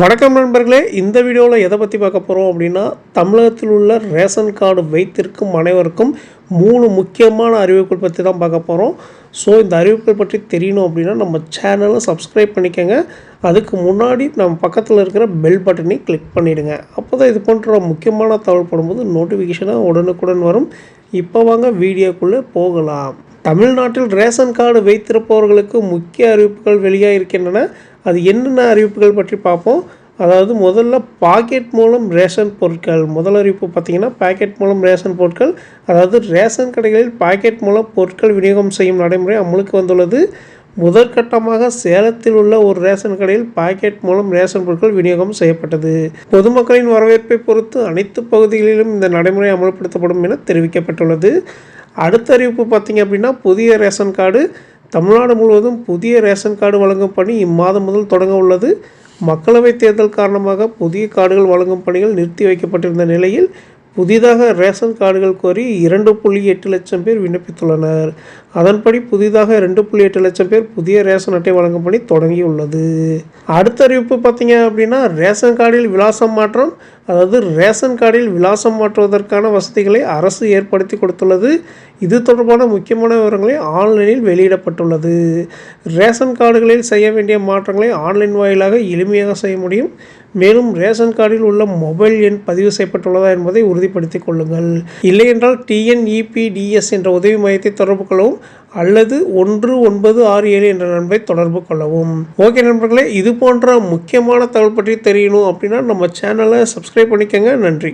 வணக்கம் நண்பர்களே இந்த வீடியோவில் எதை பற்றி பார்க்க போகிறோம் அப்படின்னா தமிழகத்தில் உள்ள ரேஷன் கார்டு வைத்திருக்கும் அனைவருக்கும் மூணு முக்கியமான அறிவிப்புகள் பற்றி தான் பார்க்க போகிறோம் ஸோ இந்த அறிவிப்புகள் பற்றி தெரியணும் அப்படின்னா நம்ம சேனலை சப்ஸ்கிரைப் பண்ணிக்கோங்க. அதுக்கு முன்னாடி நம்ம பக்கத்தில் இருக்கிற பெல் பட்டனை கிளிக் பண்ணிவிடுங்க அப்போ தான் இது போன்ற முக்கியமான தகவல் போடும்போது நோட்டிஃபிகேஷனாக உடனுக்குடன் வரும். இப்போ வாங்க வீடியோக்குள்ளே போகலாம். தமிழ்நாட்டில் ரேஷன் கார்டு வைத்திருப்பவர்களுக்கு முக்கிய அறிவிப்புகள் வெளியாக இருக்கின்றன அது என்னென்ன அறிவிப்புகள் பற்றி பார்ப்போம். அதாவது முதல்ல பாக்கெட் மூலம் ரேஷன் பொருட்கள். முதல் அறிவிப்பு பார்த்தீங்கன்னா பாக்கெட் மூலம் ரேஷன் பொருட்கள். அதாவது ரேஷன் கடைகளில் பாக்கெட் மூலம் பொருட்கள் விநியோகம் செய்யும் நடைமுறை அமலுக்கு வந்துள்ளது. முதற்கட்டமாக சேலத்தில் உள்ள ஒரு ரேஷன் கடையில் பாக்கெட் மூலம் ரேஷன் பொருட்கள் விநியோகம் செய்யப்பட்டது. பொதுமக்களின் வரவேற்பை பொறுத்து அனைத்து பகுதிகளிலும் இந்த நடைமுறை அமல்படுத்தப்படும் என தெரிவிக்கப்பட்டுள்ளது. அடுத்த அறிவிப்பு பார்த்தீங்க அப்படின்னா புதிய ரேஷன் கார்டு தமிழ்நாடு முழுவதும் புதிய ரேஷன் கார்டு வழங்கும் பணி இம்மாதம் முதல் தொடங்க உள்ளது. மக்களவைத் தேர்தல் காரணமாக புதிய கார்டுகள் வழங்கும் பணிகள் நிறுத்தி வைக்கப்பட்டிருந்த நிலையில் புதிதாக ரேஷன் கார்டுகள் கோரி இரண்டு புள்ளி எட்டு லட்சம் பேர் விண்ணப்பித்துள்ளனர். அதன்படி புதிதாக ரெண்டு புள்ளி எட்டு லட்சம் பேர் புதிய ரேஷன் அட்டை வழங்கும் பணி தொடங்கியுள்ளது. அடுத்த அறிவிப்பு பார்த்தீங்க அப்படின்னா ரேஷன் கார்டில் விலாசம் மாற்றம் அதாவது ரேஷன் கார்டில் விலாசம் மாற்றுவதற்கான வசதிகளை அரசு ஏற்படுத்தி கொடுத்துள்ளது. இது தொடர்பான முக்கியமான விவரங்களை ஆன்லைனில் வெளியிடப்பட்டுள்ளது. ரேஷன் கார்டுகளில் செய்ய வேண்டிய மாற்றங்களை ஆன்லைன் வாயிலாக எளிமையாக செய்ய முடியும். மேலும் ரேஷன் கார்டில் உள்ள மொபைல் எண் பதிவு செய்யப்பட்டுள்ளதா என்பதை உறுதிப்படுத்திக் கொள்ளுங்கள். இல்லையென்றால் டிஎன்இபிடிஎஸ் என்ற உதவி மையத்தை தொடர்பு கொள்ளவும். அல்லது ஒன்று ஒன்பது ஆறு ஏழு என்ற நண்பை தொடர்பு கொள்ளவும். ஓகே நண்பர்களே இது போன்ற முக்கியமான தகவல் பற்றி தெரியணும் அப்படின்னா நம்ம சேனலை சப்ஸ்கிரைப் பண்ணிக்கோங்க. நன்றி.